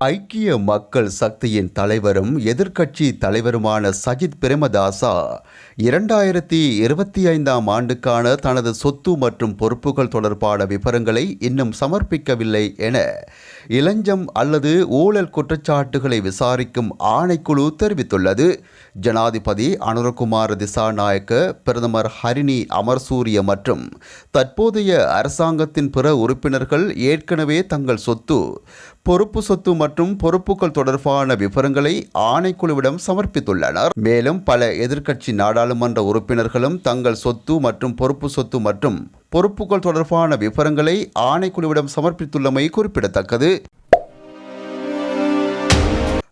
ஐக்கிய மக்கள் சக்தியின் தலைவரும் எதிர்க்கட்சி தலைவருமான சஜித் பிரேமதாசா இரண்டாயிரத்தி இருபத்தி ஐந்தாம் ஆண்டுக்கான தனது சொத்து மற்றும் பொறுப்புகள் தொடர்பான விவரங்களை இன்னும் சமர்ப்பிக்கவில்லை என இளஞ்சம் அல்லது ஊழல் குற்றச்சாட்டுகளை விசாரிக்கும் ஆணைக்குழு தெரிவித்துள்ளது. ஜனாதிபதி அனுரகுமார் திசாநாயக்க பிரதமர் ஹரிணி அமர்சூரிய மற்றும் தற்போதைய அரசாங்கத்தின் பிற உறுப்பினர்கள் ஏற்கனவே தங்கள் சொத்து பொறுப்பு சொத்து மற்றும் மற்றும் பொறுப்புகள் தொடர்பான விவரங்களை ஆணைக்குழுவிடம் சமர்ப்பித்துள்ளனர். மேலும் பல எதிர்க்கட்சி நாடாளுமன்ற உறுப்பினர்களும் தங்கள் சொத்து மற்றும் பொறுப்பு சொத்து மற்றும் பொறுப்புகள் தொடர்பான விவரங்களை ஆணைக்குழுவிடம் சமர்ப்பித்துள்ளமை குறிப்பிடத்தக்கது.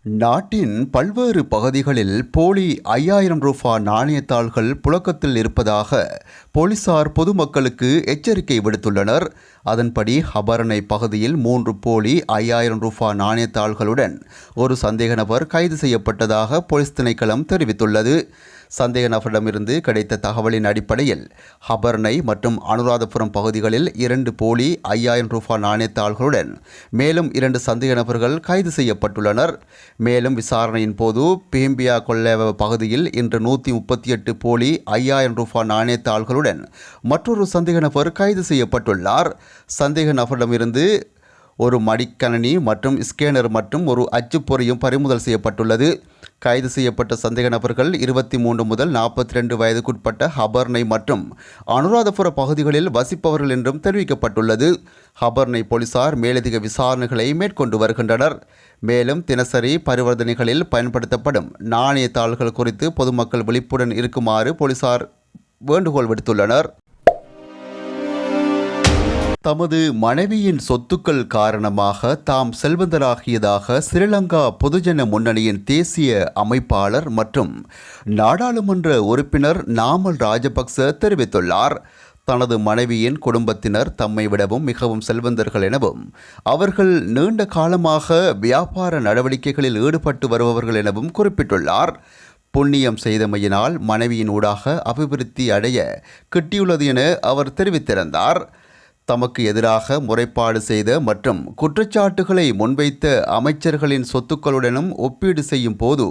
நாட்டின் பல்வேறு பகுதிகளில் போலி ஐயாயிரம் ரூபா நாணயத்தாள்கள் புழக்கத்தில் இருப்பதாக போலீசார் பொதுமக்களுக்கு எச்சரிக்கை விடுத்துள்ளனர். அதன்படி ஹபரணை பகுதியில் மூன்று போலி ஐயாயிரம் ரூபா நாணயத்தாள்களுடன் ஒரு சந்தேக நபர் கைது செய்யப்பட்டதாக போலீஸ் திணைக்களம் தெரிவித்துள்ளது. சந்தேக நபரிடமிருந்து கிடைத்த தகவலின் அடிப்படையில் ஹபர்னை மற்றும் அனுராதபுரம் பகுதிகளில் இரண்டு போலி ஐயாயிரம் ரூபாய் நாணயத்தாள்களுடன் மேலும் இரண்டு சந்தேக நபர்கள் கைது செய்யப்பட்டுள்ளனர். மேலும் விசாரணையின் போது பேம்பியா கொல்லேவ பகுதியில் இன்று நூற்றி முப்பத்தி எட்டு போலி ஐயாயிரம் ரூபாய் நாணயத்தாள்களுடன் மற்றொரு சந்தேக நபர் கைது செய்யப்பட்டுள்ளார். சந்தேக நபரிடமிருந்து ஒரு மடிக்கணனி மற்றும் ஸ்கேனர் மற்றும் ஒரு அச்சுப்பொறியும் பறிமுதல் செய்யப்பட்டுள்ளது. கைது செய்யப்பட்ட சந்தேக நபர்கள் இருபத்தி மூன்று முதல் நாற்பத்தி ரெண்டு வயதுக்குட்பட்ட ஹபர்னை மற்றும் அனுராதபுர பகுதிகளில் வசிப்பவர்கள் என்றும் தெரிவிக்கப்பட்டுள்ளது. ஹபர்னை போலீசார் மேலதிக விசாரணைகளை மேற்கொண்டு வருகின்றனர். மேலும் தினசரி பரிவர்த்தனைகளில் பயன்படுத்தப்படும் நாணயத்தாள்கள் குறித்து பொதுமக்கள் விழிப்புடன் இருக்குமாறு போலீசார் வேண்டுகோள் விடுத்துள்ளனர். தமது மனைவியின் சொத்துக்கள் காரணமாக தாம் செல்வந்தராகியதாக ஸ்ரீலங்கா பொதுஜன முன்னணியின் தேசிய அமைப்பாளர் மற்றும் நாடாளுமன்ற உறுப்பினர் நாமல் ராஜபக்ச தெரிவித்துள்ளார். தனது மனைவியின் குடும்பத்தினர் தம்மை விடவும் மிகவும் செல்வந்தர்கள் எனவும் அவர்கள் நீண்ட காலமாக வியாபார நடவடிக்கைகளில் ஈடுபட்டு வருபவர்கள் எனவும் குறிப்பிட்டுள்ளார். புண்ணியம் செய்தமையினால் மனைவியின் ஊடாக அபிவிருத்தி அடைய கிட்டியுள்ளது என அவர் தெரிவித்திருந்தார். தமக்கு எதிராக முறைப்பாடு செய்த மற்றும் குற்றச்சாட்டுகளை முன்வைத்த அமைச்சர்களின் சொத்துக்களுடனும் ஒப்பீடு செய்யும் போது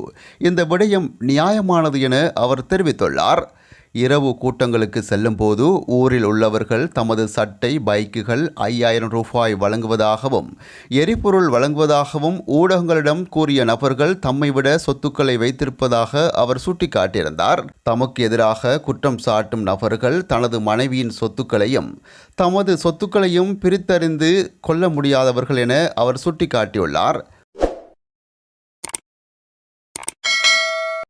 இந்த விடயம் நியாயமானது என அவர் தெரிவித்துள்ளார். இரவு கூட்டங்களுக்கு செல்லும் போது ஊரில் உள்ளவர்கள் தமது சட்டை பைக்குகள் ஐயாயிரம் ரூபாய் வழங்குவதாகவும் எரிபொருள் வழங்குவதாகவும் ஊடகங்களிடம் கூறிய நபர்கள் தம்மை விட சொத்துக்களை வைத்திருப்பதாக அவர் சுட்டிக்காட்டியிருந்தார். தமக்கு எதிராக குற்றம் சாட்டும் நபர்கள் தனது மனைவியின் சொத்துக்களையும் தமது சொத்துக்களையும் பிரித்தறிந்து கொள்ள முடியாதவர்கள் என அவர் சுட்டிக்காட்டியுள்ளார்.